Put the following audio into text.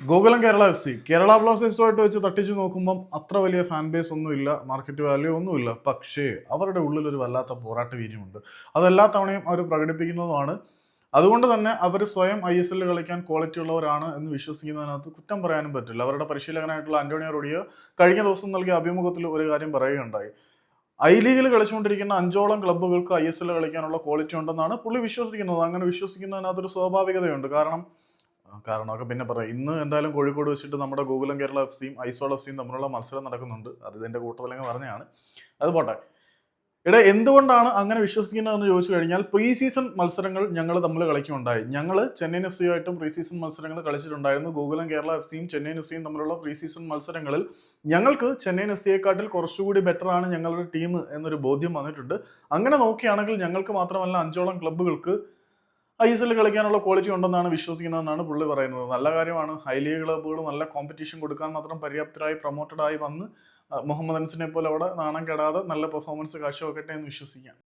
Gokulam Kerala F C. Kerala ബ്ലാസ്റ്റേഴ്സുമായിട്ട് വെച്ച് തട്ടിച്ചു നോക്കുമ്പം അത്ര വലിയ ഫാൻ ബേസ് ഒന്നുമില്ല മാർക്കറ്റ് വാല്യൂ ഒന്നുമില്ല പക്ഷേ അവരുടെ ഉള്ളിൽ ഒരു വല്ലാത്ത പോരാട്ട വീര്യമുണ്ട്. അതെല്ലാ തവണയും അവർ പ്രകടിപ്പിക്കുന്നതുമാണ്. അതുകൊണ്ട് തന്നെ അവർ സ്വയം ഐ എസ് എല്ലിൽ കളിക്കാൻ ക്വാളിറ്റി ഉള്ളവരാണ് എന്ന് വിശ്വസിക്കുന്നതിനകത്ത് കുറ്റം പറയാനും പറ്റില്ല. അവരുടെ പരിശീലകനായിട്ടുള്ള ആന്റോണിയോ റോഡിയോ കഴിഞ്ഞ ദിവസം നൽകിയ അഭിമുഖത്തിൽ ഒരു കാര്യം പറയുകയുണ്ടായി. ഐ ലീഗിൽ കളിച്ചുകൊണ്ടിരിക്കുന്ന അഞ്ചോളം ക്ലബ്ബുകൾക്ക് ഐ എസ് എല്ലിൽ കളിക്കാനുള്ള ക്വാളിറ്റി ഉണ്ടെന്നാണ് പുള്ളി വിശ്വസിക്കുന്നത്. അങ്ങനെ വിശ്വസിക്കുന്നതിനകത്തൊരു സ്വാഭാവികതയുണ്ട്. കാരണം കാരണമൊക്കെ പിന്നെ പറയാം. ഇന്ന് എന്തായാലും കോഴിക്കോട് വെച്ചിട്ട് നമ്മുടെ ഗൂഗിളും കേരള എഫ് സിയും ഐസോൾ എഫ് സിയും തമ്മിലുള്ള മത്സരം നടക്കുന്നുണ്ട്. അത് ഇതിന്റെ കൂട്ടത്തിലങ്ങ് പറഞ്ഞതാണ്. അത് പോട്ടെ. ഇവിടെ എന്തുകൊണ്ടാണ് അങ്ങനെ വിശ്വസിക്കുന്നതെന്ന് ചോദിച്ചു കഴിഞ്ഞാൽ പ്രീ സീസൺ മത്സരങ്ങൾ ഞങ്ങൾ തമ്മിൽ കളിക്കുന്നുണ്ടായി. ഞങ്ങൾ ചെന്നൈയിൻ എഫ് സിയുമായിട്ടും പ്രീ സീസൺ മത്സരങ്ങൾ കളിച്ചിട്ടുണ്ടായിരുന്നു. ഗൂഗിളും കേരള എഫ് സിയും ചെന്നൈയിൻ എഫ് സിയും തമ്മിലുള്ള പ്രീ സീസൺ മത്സരങ്ങളിൽ ഞങ്ങൾക്ക് ചെന്നൈയിൻ എഫ് സിയെക്കാട്ടിൽ കുറച്ചുകൂടി ബെറ്റർ ആണ് ഞങ്ങളുടെ ടീം എന്നൊരു ബോധ്യം വന്നിട്ടുണ്ട്. അങ്ങനെ നോക്കുകയാണെങ്കിൽ ഞങ്ങൾക്ക് മാത്രമല്ല അഞ്ചോളം ക്ലബ്ബുകൾക്ക് ഐ എസ് എല്ലിൽ കളിക്കാനുള്ള ക്വാളിറ്റി ഉണ്ടെന്നാണ് വിശ്വസിക്കുന്നതെന്നാണ് പുള്ളി പറയുന്നത്. നല്ല കാര്യമാണ്. ഹൈ ലീഗ് ക്ലബ്ബുകൾ നല്ല കോമ്പറ്റീഷൻ കൊടുക്കാൻ മാത്രം പര്യാപ്തരായി പ്രൊമോട്ടഡായി വന്ന് മുഹമ്മദ് അൻസിനെ പോലെ അവിടെ നാണം കെടാതെ നല്ല പെർഫോമൻസ് കാഴ്ചവെക്കട്ടെ എന്ന് വിശ്വസിക്കാം.